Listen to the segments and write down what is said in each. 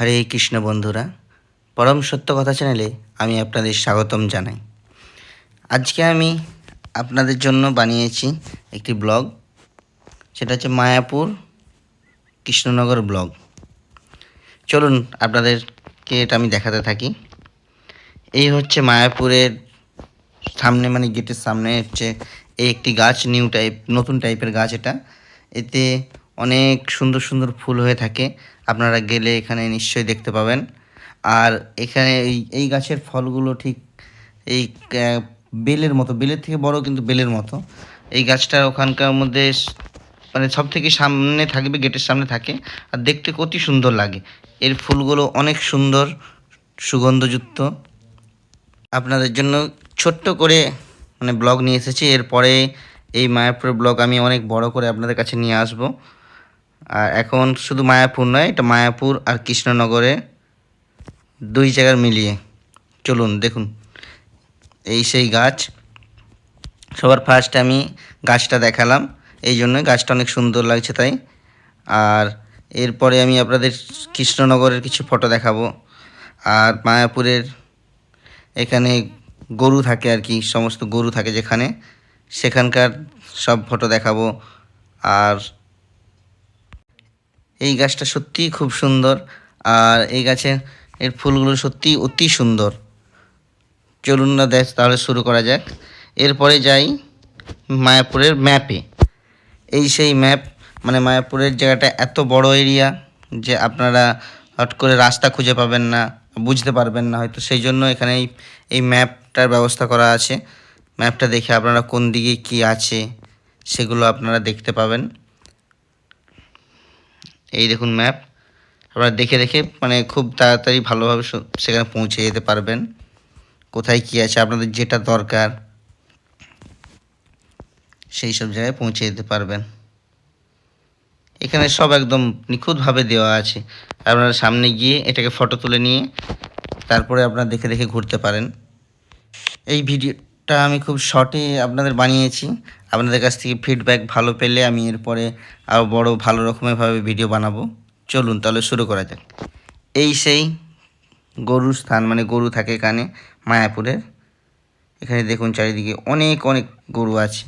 হরে কৃষ্ণ বন্ধুরা, পরম সত্য কথা চ্যানেলে আমি আপনাদের স্বাগতম জানাই। আজকে আমি আপনাদের জন্য বানিয়েছি একটি ব্লগ, সেটা হচ্ছে মায়াপুর কৃষ্ণনগর ব্লগ। চলুন আপনাদেরকে এটা আমি দেখাতে থাকি। এই হচ্ছে মায়াপুরের সামনে মানে গেটের সামনে হচ্ছে, এই একটি গাছ, নিউ টাইপ, নতুন টাইপের গাছ এটা। এতে অনেক সুন্দর সুন্দর ফুল হয়ে থাকে। আপনারা গেলে এখানে নিশ্চয়ই দেখতে পাবেন। আর এখানে এই এই গাছের ফলগুলো ঠিক এই বেলের মতো, বেলের থেকে বড় কিন্তু বেলের মতো। এই গাছটা ওখানকার মধ্যে মানে সব থেকে সামনে থাকবে, গেটের সামনে থাকে। আর দেখতে অতি সুন্দর লাগে। এর ফুলগুলো অনেক সুন্দর, সুগন্ধযুক্ত। আপনাদের জন্য ছোট্ট করে মানে ব্লগ নিয়ে এসেছি। এরপরে এই মায়াপুরের ব্লগ আমি অনেক বড় করে আপনাদের কাছে নিয়ে আসব। আর এখন শুধু মায়াপুর নয়, এটা মায়াপুর আর কৃষ্ণনগরে দুই জায়গার মিলিয়ে। চলুন, দেখুন। এই সেই গাছ। সবার ফার্স্ট আমি গাছটা দেখালাম। এই জন্য গাছটা অনেক সুন্দর লাগছে তাই। আর এরপরে আমি আপনাদের কৃষ্ণনগরের কিছু ফটো দেখাবো। আর মায়াপুরের এখানে গরু থাকে আর কি, সমস্ত গরু থাকে যেখানে। সেখানকার সব ফটো দেখাবো। আর এই গাছটা সত্যিই খুব সুন্দর আর এই গাছে এর ফুলগুলো সত্যিই অতি সুন্দর। চলুন না দেখ তাহলে শুরু করা যাক। এরপরে যাই মায়াপুরের ম্যাপে। এই সেই ম্যাপ মানে মায়াপুরের জায়গাটা এত বড় এরিয়া যে আপনারা হট করে রাস্তা খুঁজে পাবেন না, বুঝতে পারবেন না হয়তো। সেই জন্য এখানে এই ম্যাপটার ব্যবস্থা করা আছে। ম্যাপটা দেখে আপনারা কোন দিকে কি আছে সেগুলো আপনারা দেখতে পাবেন। এই দেখুন ম্যাপ আপনারা দেখে দেখে মানে খুব তাড়াতাড়ি ভালোভাবে সেখানে পৌঁছে যেতে পারবেন। কোথায় কি আছে, আপনাদের যেটা দরকার, সেই সব জায়গায় পৌঁছে যেতে পারবেন। এখানে সব একদম নিখুঁতভাবে দেওয়া আছে। আপনারা সামনে গিয়ে এটাকে ফটো তুলে নিয়ে, তারপরে আপনারা দেখে দেখে ঘুরতে পারেন। এই ভিডিওটা আমি খুব শর্টে আপনাদের বানিয়েছি। আপনাদের কাছ থেকে ফিডব্যাক ভালো পেলে আমি এরপরে আরও বড় ভালো রকমেরভাবে ভিডিও বানাবো। চলুন তাহলে শুরু করা যাক। এই সেই গরুর স্থান মানে গরু থাকে এখানে মায়াপুরের। এখানে দেখুন চারিদিকে অনেক অনেক গরু আছে।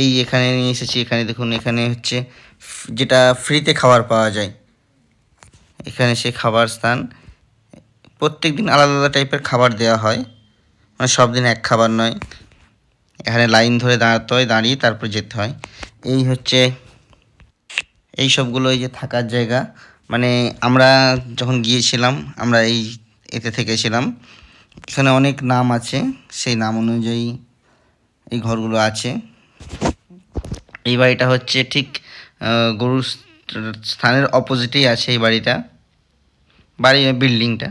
এই এখানে নিয়ে এসেছি, এখানে দেখুন, এখানে হচ্ছে যেটা ফ্রিতে খাবার পাওয়া যায়। এখানে সে খাবার স্থান। প্রত্যেক দিন আলাদা আলাদা টাইপের খাবার দেওয়া হয়। মানে সব দিন এক খাবার নয়। এখানে লাইন ধরে দাঁড়াতে হয়, দাঁড়িয়ে তারপর যেতে হয়। এই হচ্ছে এই সবগুলো এই যে থাকার জায়গা। মানে আমরা যখন গিয়েছিলাম, আমরা এই এতে থেকেছিলাম। এখানে অনেক নাম আছে, সেই নাম অনুযায়ী এই ঘরগুলো আছে। এই বাড়িটা হচ্ছে ঠিক গরুর স্থানের অপোজিটেই আছে এই বাড়িটা। বাড়ি, বিল্ডিংটা।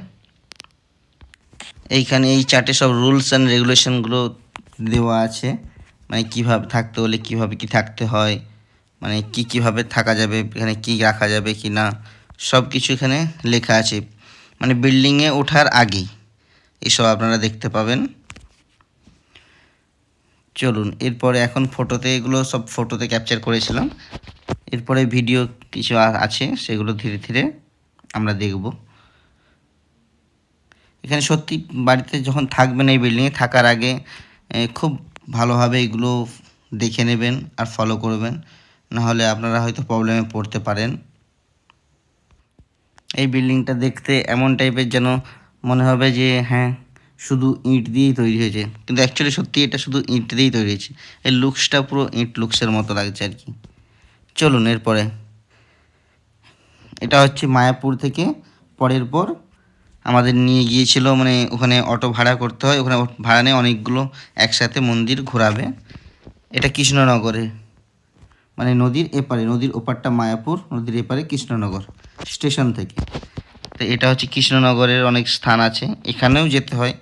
এইখানে এই চার্টে সব রুলস অ্যান্ড রেগুলেশনগুলো দেওয়া আছে। মানে কীভাবে থাকতে হলে কীভাবে কি থাকতে হয় মানে কি কীভাবে থাকা যাবে, এখানে কি রাখা যাবে কি না সব কিছু এখানে লেখা আছে। মানে বিল্ডিংয়ে ওঠার আগেই। এসব আপনারা দেখতে পাবেন। চলুন, এরপরে এখন ফটোতে এগুলো সব ফটোতে ক্যাপচার করেছিলাম। এরপরে ভিডিও কিছু আছে, সেগুলো ধীরে ধীরে আমরা দেখব। এখানে সত্যি বাড়িতে যখন থাকবেন এই বিল্ডিংয়ে থাকার আগে খুব ভালোভাবে এগুলো দেখে নেবেন আর ফলো করবেন। নাহলে আপনারা হয়তো প্রবলেমে পড়তে পারেন। এই বিল্ডিংটা দেখতে এমন টাইপের যেন মনে হবে যে হ্যাঁ শুধু ইট দিয়েই তৈরি হয়েছে। কিন্তু অ্যাকচুয়ালি সত্যি এটা শুধু ইট দিয়েই তৈরি হয়েছে। এই লুকসটা পুরো ইট লুকসের মতো লাগছে আর কি। চলুন এরপরে। এটা হচ্ছে মায়াপুর থেকে, পরের পর আমাদের নিয়ে গিয়েছিল মানে ওখানে অটো ভাড়া করতে হয়, ওখানে ভাড়া নেই অনেকগুলো একসাথে মন্দির ঘোরাবে। এটা কৃষ্ণনগরে। মানে নদীর এপারে, নদীর ওপারটা মায়াপুর, নদীর এপারে কৃষ্ণনগর স্টেশন থেকে। তো এটা হচ্ছে কৃষ্ণনগরের অনেক স্থান আছে, এখানেও যেতে হয়।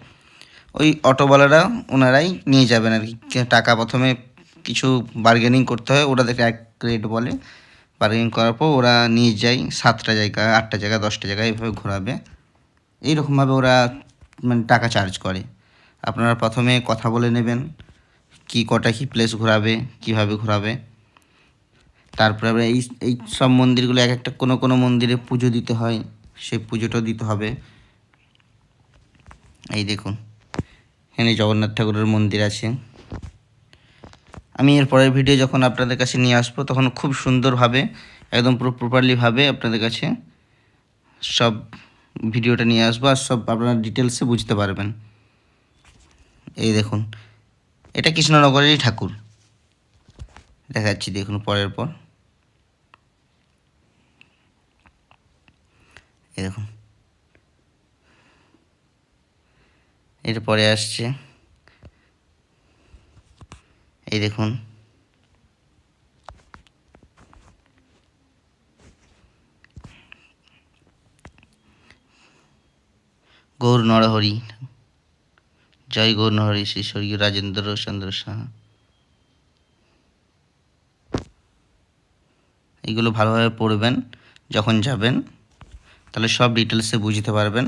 ওই অটোওয়ালারা ওনারাই নিয়ে যাবেন আর কি। টাকা প্রথমে কিছু বার্গেনিং করতে হয়, ওরা দেখে এক রেট বলে। বার্গেনিং করার পর ওরা নিয়ে যায়, সাতটা জায়গা, আটটা জায়গা, দশটা জায়গা এভাবে ঘোরাবে। এইরকমভাবে ওরা মানে টাকা চার্জ করে। আপনারা প্রথমে কথা বলে নেবেন, কি কটা কি প্লেস ঘোরাবে, কীভাবে ঘোরাবে। তারপরে এই এই সব মন্দিরগুলো এক একটা কোনো কোনো মন্দিরে পুজো দিতে হয় সেই পুজোটাও দিতে হবে। এই দেখুন, এখানে জগন্নাথ ঠাকুরের মন্দির আছে। আমি এর পরের ভিডিও যখন আপনাদের কাছে নিয়ে আসব, তখন খুব সুন্দরভাবে, একদম পুরো প্রপারলিভাবে আপনাদের কাছে সব ভিডিওটা নিয়ে আসব আর সব আপনারা ডিটেলসে বুঝতে পারবেন। এই দেখুন, এটা কৃষ্ণনগরেরই ঠাকুর। দেখাচ্ছি, দেখুন পরের পর। এই দেখুন। এরপরে আসছে। এই দেখুন। গৌর নরহরি। জয় গৌর নরহরি, শ্রী স্বর্গীয় রাজেন্দ্র চন্দ্র সাহা এগুলো ভালোভাবে পড়বেন, যখন যাবেন, তাহলে সব ডিটেলসে বুঝতে পারবেন।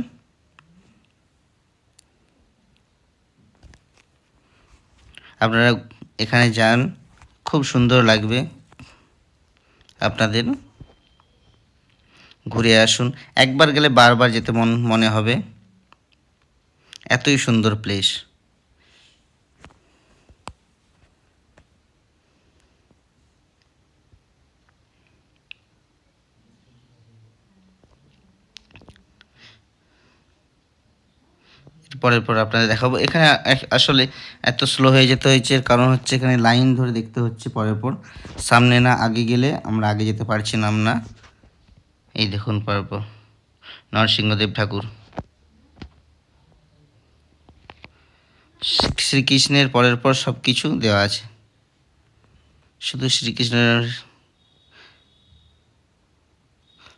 আপনারা এখানে যান, খুব সুন্দর লাগবে আপনাদের। ঘুরে আসুন, একবার গেলে বারবার যেতে মন, মনে হবে। এতই সুন্দর প্লেস পরের পর আপনাদের দেখাবো। এখানে আসলে এত স্লো হয়ে যেতে হয়েছে, এর কারণ হচ্ছে এখানে লাইন ধরে দেখতে হচ্ছে পরের পর। সামনে না আগে গেলে আমরা আগে যেতে পারছিলাম না। এই দেখুন পরের পর। নরসিংহদেব ঠাকুর শ্রী- শ্রীকৃষ্ণের পরের পর সব কিছু দেওয়া আছে। শুধু শ্রীকৃষ্ণের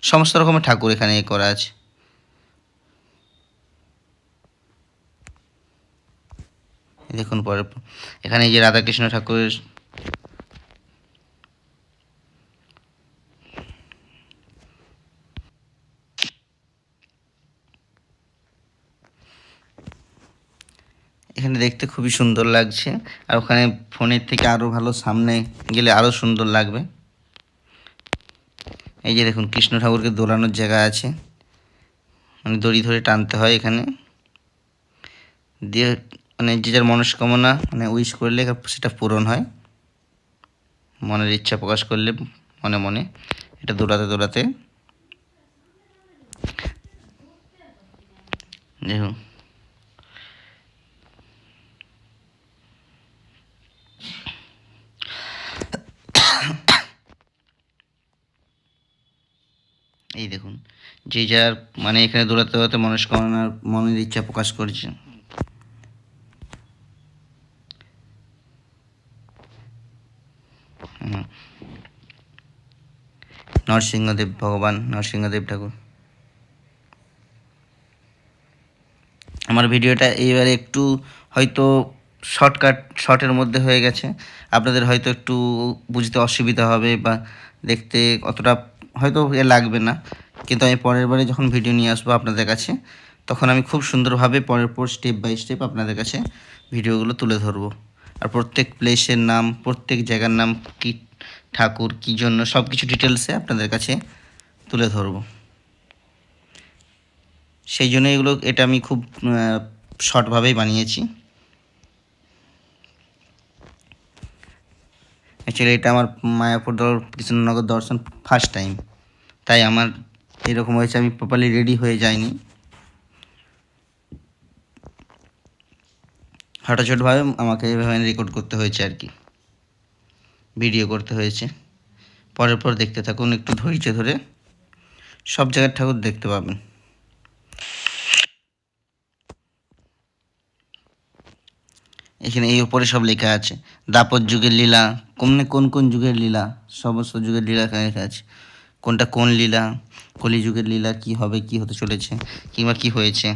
সমস্ত রকমের ঠাকুর এখানে করা আছে। দেখুন পরে। এখানে যে রাধাকৃষ্ণ ঠাকুরের এখানে দেখতে খুবই সুন্দর লাগছে। আর ওখানে ফোনের থেকে আরও ভালো সামনে গেলে আরও সুন্দর লাগবে। এই যে দেখুন, কৃষ্ণ ঠাকুরকে দোলানোর জায়গা আছে। মানে দড়ি ধরে টানতে হয় এখানে। দিয়ে মানে যে যার মনস্কামনা মানে উইশ করলে সেটা পূরণ হয়। মনের ইচ্ছা প্রকাশ করলে মনে মনে এটা দৌড়াতে দৌড়াতে দেখুন। এই দেখুন, যে যার মানে এখানে দৌড়াতে দৌড়াতে মনস্কামনার মনের ইচ্ছা প্রকাশ করছে। নরসিংহদেব ভগবান, নরসিংহদেব ঠাকুর। আমার ভিডিওটা এইবারে একটু হয়তো শর্টকাট, শর্টের মধ্যে হয়ে গেছে। আপনাদের হয়তো একটু বুঝতে অসুবিধা হবে বা দেখতে অতটা হয়তো এ লাগবে না। কিন্তু আমি পরের বারে যখন ভিডিও নিয়ে আসব আপনাদের কাছে, তখন আমি খুব সুন্দরভাবে পরের পর স্টেপ বাই স্টেপ আপনাদের কাছে ভিডিওগুলো তুলে ধরবো। আর প্রত্যেক প্লেসের নাম, প্রত্যেক জায়গার নাম, কী ঠাকুর, কী জন্য সব কিছু ডিটেলসে আপনাদের কাছে তুলে ধরবো। সেই জন্য এগুলো, এটা আমি খুব শর্টভাবেই বানিয়েছি। অ্যাকচুয়ালি এটা আমার মায়াপুর দর কৃষ্ণনগর দর্শন ফার্স্ট টাইম তাই আমার এরকম হয়েছে, আমি প্রপারলি রেডি হয়ে যাইনি। হঠাৎভাবে আমাকে এভাবে রেকর্ড করতে হয়েছে আর কি। ভিডিও করতে হয়েছে। পরের পর দেখতে থাকুন, একটু ধৈর্য ধরে। সব জায়গার ঠাকুর দেখতে পাবেন। এখানে এই উপরে সব লেখা আছে। দাপর যুগের লীলা, কোমনে কোন কোন যুগের লীলা, সমস্ত যুগের লীলা লেখা আছে। কোনটা কোন লীলা কলি যুগের লীলা, কি হবে, কি হতে চলেছে, কিংবা কি হয়েছে।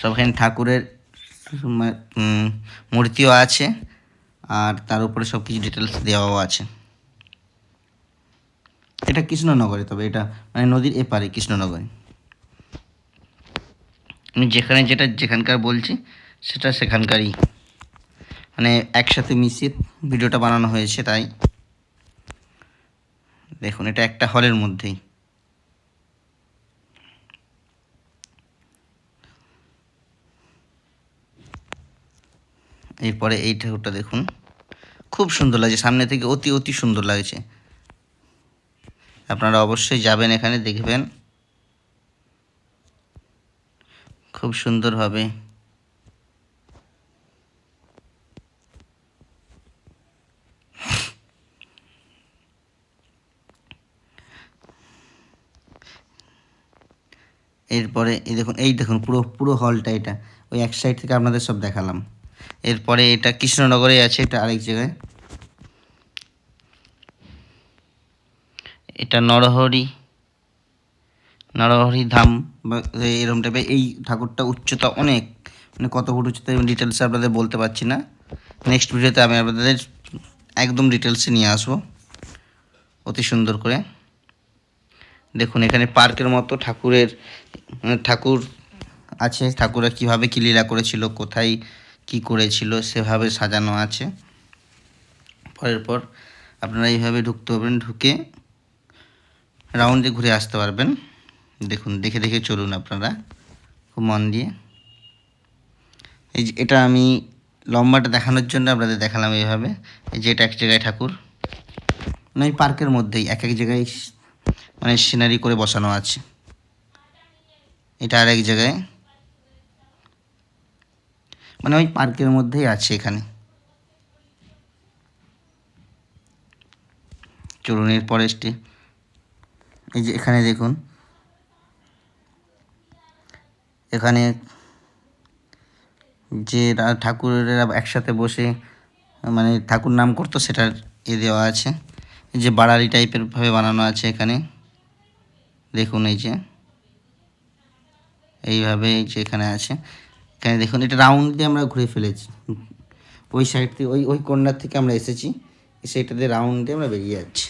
সব এখানে ঠাকুরের মূর্তিও আছে, আর তার উপরে সব কিছু ডিটেলস দেওয়াও আছে। এটা কৃষ্ণনগরে, তবে এটা মানে নদীর এপারে, কৃষ্ণনগরে। আমি যেখানে যেটা যেখানকার বলছি সেটা সেখানকারই। মানে একসাথে মিশিয়ে ভিডিওটা বানানো হয়েছে তাই। দেখুন, এটা একটা হলের মধ্যেই। এরপরে এই ঠাকুরটা দেখুন। খুব সুন্দর লাগছে, সামনে থেকে অতি অতি সুন্দর লাগছে। আপনারা অবশ্যই যাবেন এখানে, দেখবেন। খুব সুন্দর হবে এরপরে এই দেখুন এই দেখুন পুরো পুরো হলটা এটা। ওই এক সাইড থেকে আপনাদের সব দেখালাম। এরপরে এটা কৃষ্ণনগরে আছে, এটা আরেক জায়গায়। এটা নরহরি নরহরি ধাম, বা এরকম টাইপের এই ঠাকুরটা উচ্চতা অনেক। মানে কত ফুট উচ্চতা ডিটেলসে আপনাদের বলতে পারছি না। নেক্সট ভিডিওতে আমি আপনাদের একদম ডিটেলসে নিয়ে আসব। অতি সুন্দর করে। দেখুন, এখানে পার্কের মতো ঠাকুরের মানে ঠাকুর আছে, ঠাকুররা কীভাবে কী লীলা করেছিল, কোথায় কি করেছিল, সেভাবে সাজানো আছে। পরের পর আপনারা এইভাবে ঢুকতে পারবেন, ঢুকে রাউন্ডে ঘুরে আসতে পারবেন। দেখুন, দেখে দেখে চলুন আপনারা, খুব মন দিয়ে। এই যে, এটা আমি লম্বাটা দেখানোর জন্য আপনাদের দেখালাম এইভাবে। এই যে, এটা এক জায়গায় ঠাকুর। মানে পার্কের মধ্যেই, এক এক জায়গায় মানে সিনারি করে বসানো আছে। এটা আর এক জায়গায়। মানে ওই পার্কের মধ্যেই আছে এখানে। চলুন পরেরটি এই যে এখানে দেখুন। এখানে যে ঠাকুরেরা একসাথে বসে মানে ঠাকুর নাম করতো সেটার এ দেওয়া আছে। যে বাড়ালি টাইপের ভাবে বানানো আছে এখানে। দেখুন এই যে। এইভাবে এই যে এখানে আছে। এখানে দেখুন, এটা রাউন্ড দিয়ে আমরা ঘুরে ফেলেছি। ওই সাইড থেকে, ওই ওই কর্নার থেকে আমরা এসেছি। এসে এটা দিয়ে রাউন্ড দিয়ে আমরা বেরিয়ে যাচ্ছি।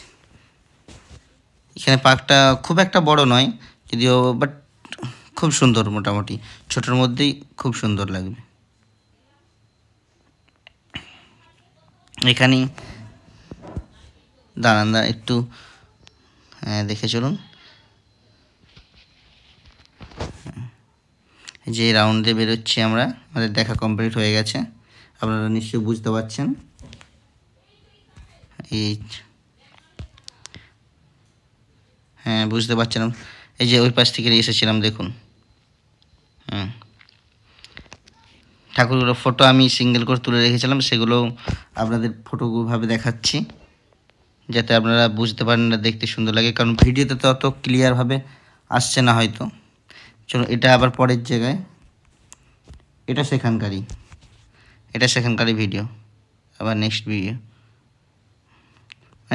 এখানে পার্কটা খুব একটা বড় নয়, যদিও বাট খুব সুন্দর মোটামুটি। ছোটোর মধ্যেই খুব সুন্দর লাগবে। এখানে দাঁড়ান, একটু হ্যাঁ দেখে চলুন। যে রাউন্ডে বেরোচ্ছি আমরা, আমাদের দেখা কমপ্লিট হয়ে গেছে। আপনারা নিশ্চয়ই বুঝতে পারছেন। এই হ্যাঁ বুঝতে পারছিলাম। এই যে ওই পাশ থেকে এসেছিলাম, দেখুন। হুম। ঠাকুরগুলোর ফটো আমি সিঙ্গেল করে তুলে রেখেছিলাম, সেগুলো আপনাদের ফটোভাবে দেখাচ্ছি, যাতে আপনারা বুঝতে পারেন না, দেখতে সুন্দর লাগে। কারণ ভিডিওতে তো অত ক্লিয়ারভাবে আসছে না হয়তো। চলো, এটা আবার পরের জায়গায়। এটা সেখানকারই। এটা সেখানকারই ভিডিও আবার next video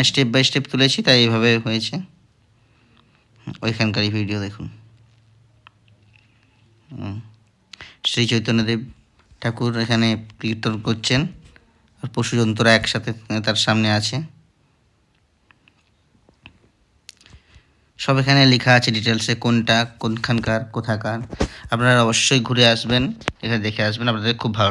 step by step তুলেছি, তাই এইভাবে হয়েছে। ওইখানকারই ভিডিও দেখুন। শ্রী চৈতন্যদেব ঠাকুর এখানে কীর্তন করছেন, আর পশুজন্তুরা একসাথে তার সামনে আছে। সব এখানে লেখা আছে ডিটেলসে কোনটা, কোনখানকার, কোথাকার। আপনারা অবশ্যই ঘুরে আসবেন, এখানে দেখে আসবেন, আপনাদের খুব ভালো